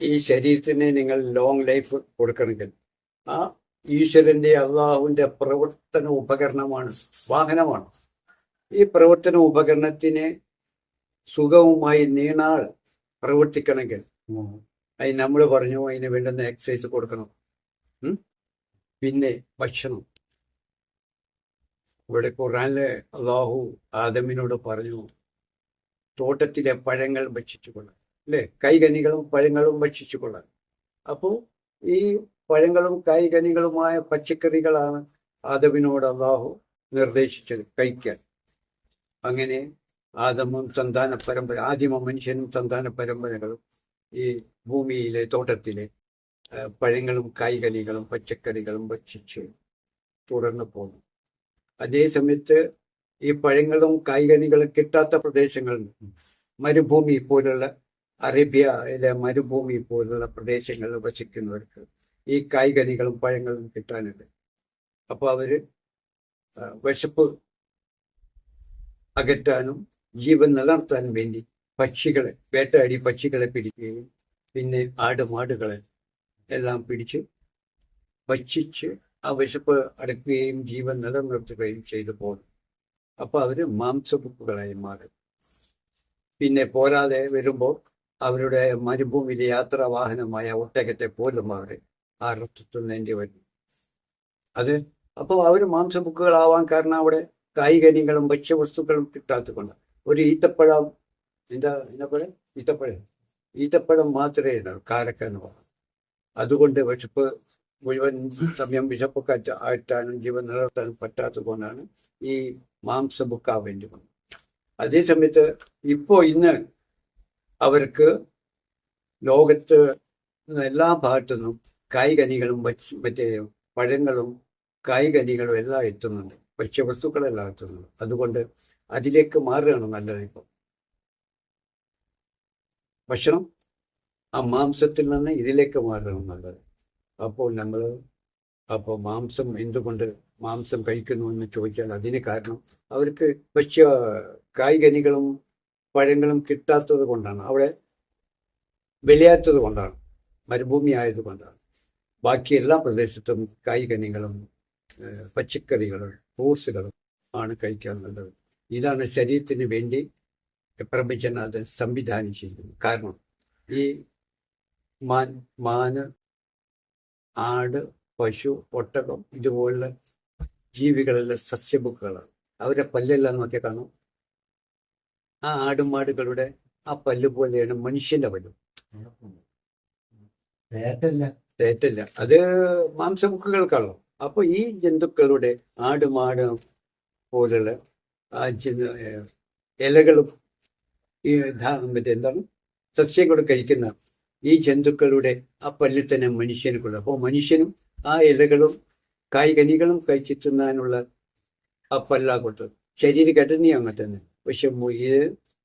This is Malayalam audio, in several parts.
ഈ ശരീരത്തിന് നിങ്ങൾ ലോങ് ലൈഫ് കൊടുക്കണമെങ്കിൽ. ആ ഈശ്വരന്റെ അള്ളാഹുവിന്റെ പ്രവർത്തന ഉപകരണമാണ് വാഹനമാണ്. ഈ പ്രവർത്തന ഉപകരണത്തിന് സുഖവുമായി നീണാൾ പ്രവർത്തിക്കണമെങ്കിൽ അതിന് നമ്മൾ പറഞ്ഞു അതിന് വേണ്ടുന്ന എക്സസൈസ് കൊടുക്കണം. പിന്നെ ഭക്ഷണം. ഇവിടെ ഖുറാനിലെ അള്ളാഹു ആദമിനോട് പറഞ്ഞു തോട്ടത്തിലെ പഴങ്ങൾ ഭക്ഷിച്ചു കൊള്ളാം അല്ലേ? കൈകനികളും പഴങ്ങളും ഭക്ഷിച്ചു അപ്പോൾ ഈ പഴങ്ങളും കായ്കനികളുമായ പച്ചക്കറികളാണ് ആദവിനോട് അള്ളാഹു നിർദ്ദേശിച്ചത് കഴിക്കാൻ. അങ്ങനെ ആദമും സന്താന പരമ്പര ആദിമ മനുഷ്യനും സന്താന പരമ്പരകളും ഈ ഭൂമിയിലെ തോട്ടത്തിലെ പഴങ്ങളും കായ്കനികളും പച്ചക്കറികളും ഭക്ഷിച്ച് തുടർന്ന് പോകുന്നു അതേ സമയത്ത് ഈ പഴങ്ങളും കായ്കനികളും കിട്ടാത്ത പ്രദേശങ്ങളിൽ മരുഭൂമി പോലുള്ള അറേബ്യയിലെ മരുഭൂമി പോലുള്ള പ്രദേശങ്ങളിൽ വസിക്കുന്നവർക്ക് ഈ കായ്കനികളും പഴങ്ങളും കിട്ടാനുണ്ട്. അപ്പോൾ അവർ വിശപ്പ് അകറ്റാനും ജീവൻ നിലനിർത്താനും വേണ്ടി പക്ഷികളെ വേട്ടയാടി പക്ഷികളെ പിടിക്കുകയും പിന്നെ ആടുമാടുകളെ എല്ലാം പിടിച്ച് ഭക്ഷിച്ച് ആ വിശപ്പ് അടക്കുകയും ജീവൻ നിലനിർത്തുകയും ചെയ്തു പോകുന്നു. അപ്പോൾ അവർ മാംസബുക്കുകളായി മാറും. പിന്നെ പോരാതെ വരുമ്പോൾ അവരുടെ മരുഭൂമിയിലെ യാത്രാ വാഹനമായ ഒട്ടകത്തെ പോലും അവർ അറുത്തുന്നേണ്ടി വരും. അത് അപ്പോൾ അവർ മാംസബുക്കുകളാവാൻ കാരണം അവിടെ കായികനികളും ഭക്ഷ്യവസ്തുക്കളും കിട്ടാത്ത കൊണ്ട് ഒരു ഈത്തപ്പഴം എന്താ എന്താ പഴം ഈത്തപ്പഴം. ഈത്തപ്പഴം മാത്രമേ ഉണ്ടാവും കാരക്ക എന്ന് പറയും അതുകൊണ്ട് വിശപ്പ് മുഴുവൻ സമയം വിശപ്പൊക്കെ ആറ്റാനും ജീവൻ നിലനിർത്താനും പറ്റാത്ത കൊണ്ടാണ് ഈ മാംസബുക്കാവേണ്ടി വന്നത്. അതേസമയത്ത് ഇപ്പോൾ ഇന്ന് അവർക്ക് ലോകത്ത് എല്ലാ ഭാഗത്തു നിന്നും കായ്കനികളും മറ്റേ പഴങ്ങളും കായ്കനികളും എല്ലാം എത്തുന്നുണ്ട്. ഭക്ഷ്യവസ്തുക്കളെല്ലാം എത്തുന്നുണ്ട്. അതുകൊണ്ട് അതിലേക്ക് മാറുകയാണ് നല്ലത് ഇപ്പം. ഭക്ഷണം ആ മാംസത്തിൽ നിന്ന് ഇതിലേക്ക് മാറുകയാണ് നല്ലത്. അപ്പോൾ നമ്മൾ അപ്പോൾ മാംസം എന്തുകൊണ്ട് മാംസം കഴിക്കുന്നു എന്ന് ചോദിച്ചാൽ അതിന് കാരണം അവർക്ക് ഭക്ഷ്യ കായ്കനികളും പഴങ്ങളും കിട്ടാത്തത് കൊണ്ടാണ്. അവിടെ വിളയാത്തത് കൊണ്ടാണ്. മരുഭൂമി ആയതുകൊണ്ടാണ് ബാക്കി എല്ലാ പ്രദേശത്തും കായ്കനികളും പച്ചക്കറികളും ഫ്രൂട്ട്സുകളും ആണ് കഴിക്കാൻ നല്ലത് ഇതാണ് ശരീരത്തിന് വേണ്ടി പ്രപഞ്ചനാഥൻ സംവിധാനം ചെയ്യുന്നത് കാരണം ഈ മാൻ മാന് ആട് പശു ഒട്ടകം ഇതുപോലുള്ള ജീവികളെല്ലാം സസ്യബുക്കുകളാണ് അവരുടെ പല്ലെല്ലാം നോക്കിയാൽ കാണും. ആ ആടുമാടുകളുടെ ആ പല്ല് പോലെയാണ് മനുഷ്യന്റെ പല്ല്. തേറ്റല്ല. അത് മാംസബുക്കുകൾക്കാണല്ലോ അപ്പൊ ഈ ജന്തുക്കളുടെ ആടുമാട് പോലുള്ള ആ ജന്തു- ഇലകളും ഈ മറ്റേ എന്താണ്? സസ്യങ്ങൾ കഴിക്കുന്ന ഈ ജന്തുക്കളുടെ ആ പല്ലിൽ തന്നെ മനുഷ്യനുക്കുള്ളത് അപ്പോൾ മനുഷ്യനും ആ ഇലകളും കായ്കനികളും കഴിച്ചിട്ടുന്നതിനുള്ള ആ പല്ലാ കൊടുത്തത്. ശരീരഘടന അങ്ങനെ തന്നെ. പക്ഷെ ഈ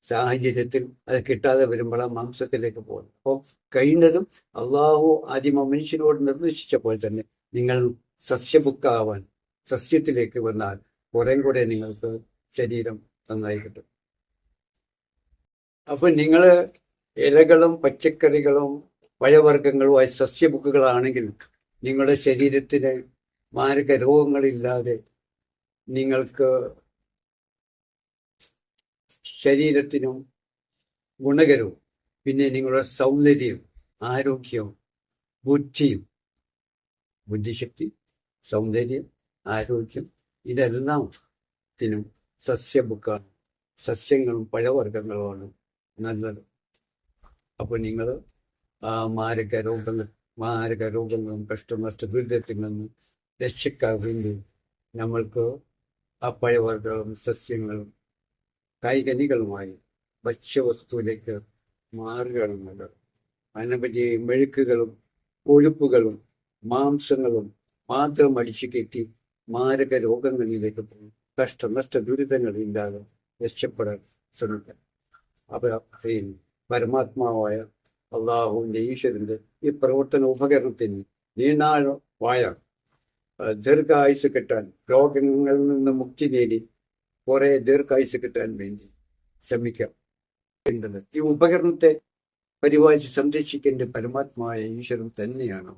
സാഹചര്യത്തിൽ അത് കിട്ടാതെ വരുമ്പോൾ ആ മാംസത്തിലേക്ക് പോകുന്നു അപ്പോൾ കഴിയുന്നതും അള്ളാഹു ആദിമ മനുഷ്യനോട് നിർദ്ദേശിച്ച പോലെ തന്നെ നിങ്ങൾ സസ്യബുക്കാവാൻ സസ്യത്തിലേക്ക് വന്നാൽ കുറേ കൂടെ നിങ്ങൾക്ക് ശരീരം നന്നായി കിട്ടും. അപ്പൊ നിങ്ങൾ ഇലകളും പച്ചക്കറികളും പഴവർഗങ്ങളുമായി സസ്യബുക്കുകളാണെങ്കിൽ നിങ്ങളുടെ ശരീരത്തിന് മാരക രോഗങ്ങളില്ലാതെ നിങ്ങൾക്ക് ശരീരത്തിനും ഗുണകരവും പിന്നെ നിങ്ങളുടെ സൗന്ദര്യവും ആരോഗ്യവും ബുദ്ധിയും ബുദ്ധിശക്തി സൗന്ദര്യം ആരോഗ്യം ഇതെല്ലാം ത്തിനും സസ്യബുക്കാണ് സസ്യങ്ങളും പഴവർഗങ്ങളുമാണ് നല്ലത്. അപ്പോൾ നിങ്ങൾ മാരക രോഗങ്ങൾ മാരക രോഗങ്ങളും കഷ്ടനഷ്ട ദുരിതത്തിൽ നിന്ന് രക്ഷിക്കാൻ വേണ്ടി നമ്മൾക്ക് ആ പഴവർഗങ്ങളും സസ്യങ്ങളും കായ്കനികളുമായി ഭക്ഷ്യവസ്തുവിലേക്ക് മാറുകയാണ് നല്ലത്. അതിനെപ്പറ്റി മെഴുക്കുകളും കൊഴുപ്പുകളും മാംസങ്ങളും മാത്രം അടിച്ചു കയറ്റി മാരക രോഗങ്ങളിലേക്ക് പോകും. കഷ്ടനഷ്ട ദുരിതങ്ങളില്ലാതെ രക്ഷപ്പെടാൻ ശ്രമിക്കാം. അപ്പൊ ഈ പരമാത്മാവായ അള്ളാഹുവിന്റെ ഈശ്വരന്റെ ഈ പ്രവർത്തന ഉപകരണത്തിന് നീണാഴമായ ദീർഘായുസ് കിട്ടാൻ രോഗങ്ങളിൽ നിന്ന് മുക്തി നേടി കുറെ ദീർഘായുസ് കിട്ടാൻ വേണ്ടി ശ്രമിക്കാം ഈ ഉപകരണത്തെ പരിപാലിച്ച് സംരക്ഷിക്കേണ്ട പരമാത്മായ ഈശ്വരൻ തന്നെയാണ്.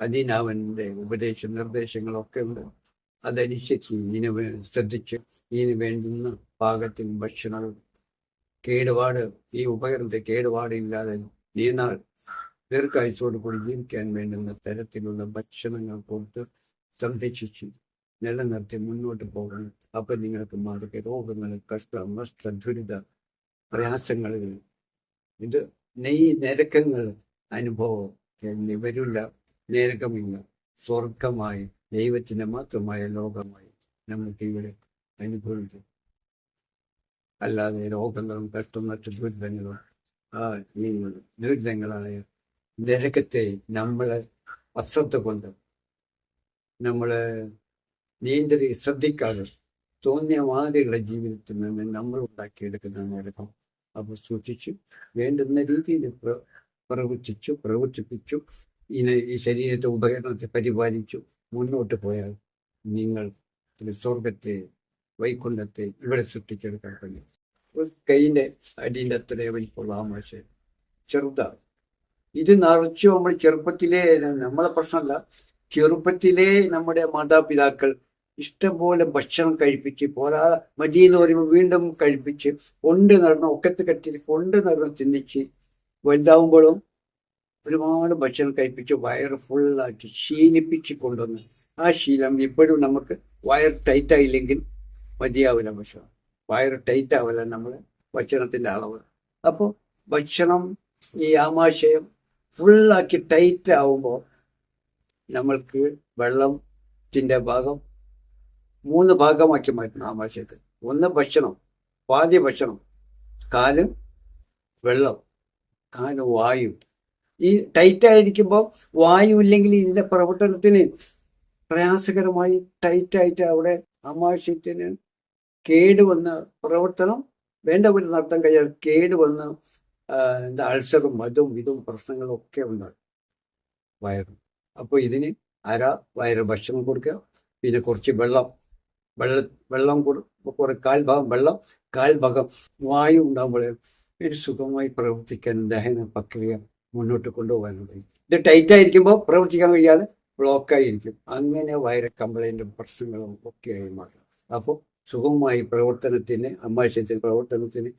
അതിനവന്റെ ഉപദേശ നിർദ്ദേശങ്ങളൊക്കെ ഉണ്ട്. അതനുസരിച്ച് ഇതിന് ശ്രദ്ധിച്ച് ഇതിന് വേണ്ടുന്ന പാകത്തിൽ ഭക്ഷണവും കേടുപാട് ഈ ഉപകരണത്തെ കേടുപാടില്ലാതെ നീനാൾ ദീർഘായുസോട് കൂടി ജീവിക്കാൻ വേണ്ടുന്ന തരത്തിലുള്ള ഭക്ഷണങ്ങൾ കൊടുത്ത് സംരക്ഷിച്ച് നിലനിർത്തി മുന്നോട്ട് പോകണം. അപ്പൊ നിങ്ങൾക്ക് മാറുക രോഗങ്ങൾ കഷ്ടം നഷ്ടം ദുരിത പ്രയാസങ്ങളിൽ ഇത് നെയ് നിരക്കങ്ങൾ അനുഭവം എന്നിവരുള്ള നിരക്കമില്ല സ്വർഗമായി ദൈവത്തിന് മാത്രമായ ലോകമായി നമുക്ക് ഇവിടെ അനുഭവിക്കും. അല്ലാതെ രോഗങ്ങളും കഷ്ടം മറ്റു ദുരിതങ്ങളും ആ ദുരിതങ്ങളായ നരകത്തെ നമ്മളെ അശ്രദ്ധ കൊണ്ട് നമ്മളെ നീന്തരി ശ്രദ്ധിക്കാതെ തോന്നിയ മാതിരിയുള്ള ജീവിതത്തിൽ നിന്ന് നമ്മൾ ഉണ്ടാക്കിയെടുക്കുന്ന നരകം അപ്പോൾ സൂക്ഷിച്ചു വേണ്ടുന്ന രീതിയിൽ പ്ര- പ്രവർത്തിച്ചു പ്രവർത്തിപ്പിച്ചു. ഇതിനെ ഈ ശരീരത്തെ ഉപകരണത്തെ പരിപാലിച്ചു. മുന്നോട്ട് പോയാൽ നിങ്ങൾ സ്വർഗത്തെ വൈകുണ്ഠത്തെ ഇവിടെ സൃഷ്ടിച്ചെടുക്കാൻ കഴിയും. ഒരു കൈയിന്റെ അടിയുടെ അത്ര വലിപ്പമുള്ള ആമാശ ചെറുതാണ്. ഇത് നിറച്ചു നമ്മൾ ചെറുപ്പത്തിലേ നമ്മളെ പ്രശ്നമല്ല ചെറുപ്പത്തിലേ നമ്മുടെ മാതാപിതാക്കൾ ഇഷ്ടംപോലെ ഭക്ഷണം കഴിപ്പിച്ച് പോരാ മതി എന്ന് പറയുമ്പോൾ വീണ്ടും കഴിപ്പിച്ച് കൊണ്ട് നടന്ന് ഒക്കത്ത് കെട്ടി കൊണ്ട് നടന്ന് ചിന്തിച്ച് വലുതാവുമ്പോഴും ഒരുപാട് ഭക്ഷണം കഴിപ്പിച്ച് വയറ് ഫുള്ളാക്കി ശീലിപ്പിച്ച് കൊണ്ടുവന്ന്. ആ ശീലം ഇപ്പോഴും നമുക്ക് വയർ ടൈറ്റ് ആയില്ലെങ്കിൽ മതിയാവില്ല ഭക്ഷണം. വയർ ടൈറ്റ് ആവില്ല നമ്മൾ ഭക്ഷണത്തിന്റെ അളവ്. അപ്പോൾ ഭക്ഷണം ഈ ആമാശയം ഫുള്ളാക്കി ടൈറ്റ് ആവുമ്പോൾ നമ്മൾക്ക് വെള്ളത്തിന്റെ ഭാഗം മൂന്ന് ഭാഗമാക്കി മാറ്റണം ആമാശയത്തെ ഒന്ന് ഭക്ഷണം പാതി ഭക്ഷണം കാൽ വെള്ളം കാൽ വായു. ഈ ടൈറ്റ് ആയിരിക്കുമ്പോൾ വായു ഇല്ലെങ്കിൽ ഇതിന്റെ പ്രവർത്തനത്തിന് പ്രയാസകരമായി ടൈറ്റായിട്ട് അവിടെ ആമാശയത്തിന് കേടുവന്ന പ്രവർത്തനം വേണ്ട പോലെ നടത്താൻ കഴിയാതെ കേടുവന്ന് എന്താ അൾസറും അതും ഇതും പ്രശ്നങ്ങളും ഒക്കെ ഉണ്ടാകും വയറ്. അപ്പോൾ ഇതിന് അര വയറ് ഭക്ഷണം കൊടുക്കുക പിന്നെ കുറച്ച് വെള്ളം വെള്ള വെള്ളം കൊടു. കുറെ കാൽഭാഗം വെള്ളം കാൽഭാഗം വായു ഉണ്ടാകുമ്പോഴേ സുഖമായി പ്രവർത്തിക്കാൻ ദഹന പ്രക്രിയ മുന്നോട്ട് കൊണ്ടുപോകാൻ കഴിയും. ഇത് ടൈറ്റ് ആയിരിക്കുമ്പോൾ പ്രവർത്തിക്കാൻ കഴിയാതെ ബ്ലോക്കായിരിക്കും അങ്ങനെ വയറ് കംപ്ലൈന്റും പ്രശ്നങ്ങളും ഒക്കെ ആയി മാറും. അപ്പോൾ സുഖമായി പ്രവർത്തനത്തിന് അമ്മാശയത്തിന് പ്രവർത്തനത്തിന്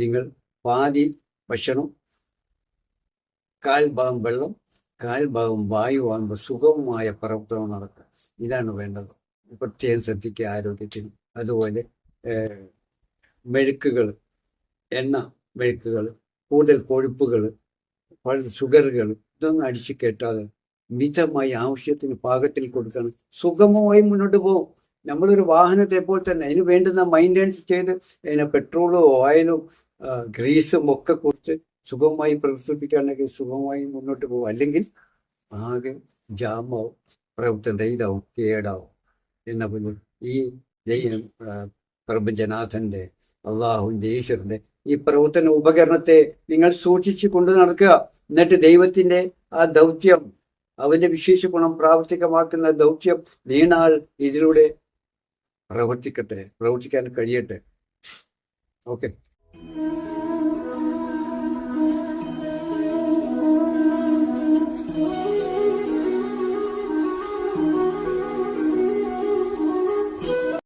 നിങ്ങൾ പാതി ഭക്ഷണം കാൽഭാഗം വെള്ളം കാൽഭാഗം വായു ആകുമ്പോൾ സുഗമമായ പ്രവർത്തനം നടക്കുക. ഇതാണ് വേണ്ടത്. പ്രത്യേകം ശ്രദ്ധിക്കുക ആരോഗ്യത്തിന് അതുപോലെ മെഴുക്കുകൾ എണ്ണ മെഴുക്കുകൾ കൂടുതൽ കൊഴുപ്പുകൾ ഷുഗറുകൾ ഇതൊന്നും അടിച്ചു കെട്ടാതെ മിതമായി ആവശ്യത്തിന് പാകത്തിൽ കൊടുക്കണം. സുഗമമായി മുന്നോട്ട് പോകും. നമ്മളൊരു വാഹനത്തെ പോലെ തന്നെ അതിന് വേണ്ടുന്ന മെയിന്റെനൻസ് ചെയ്ത് അതിനെ പെട്രോളും ഓയിലും ഗ്രീസും ഒക്കെ കൊടുത്ത് സുഖമായി പ്രവർത്തിപ്പിക്കുകയാണെങ്കിൽ സുഖമായി മുന്നോട്ട് പോകും. അല്ലെങ്കിൽ ആകെ ജാമാവും പ്രവർത്തനം ഇതാവും കേടാവും. എന്ന ഈ ദൈവം പ്രപഞ്ചനാഥന്റെ അള്ളാഹുവിന്റെ ഈശ്വരന്റെ ഈ പ്രവർത്തന ഉപകരണത്തെ നിങ്ങൾ സൂക്ഷിച്ചു കൊണ്ട് നടക്കുക. എന്നിട്ട് ദൈവത്തിന്റെ ആ ദൗത്യം അവന്റെ വിശേഷ ഗുണം പ്രാവർത്തികമാക്കുന്ന ദൗത്യം നീണാൾ ഇതിലൂടെ പ്രവർത്തിക്കട്ടെ പ്രവർത്തിക്കാൻ കഴിയട്ടെ. ഓക്കെ.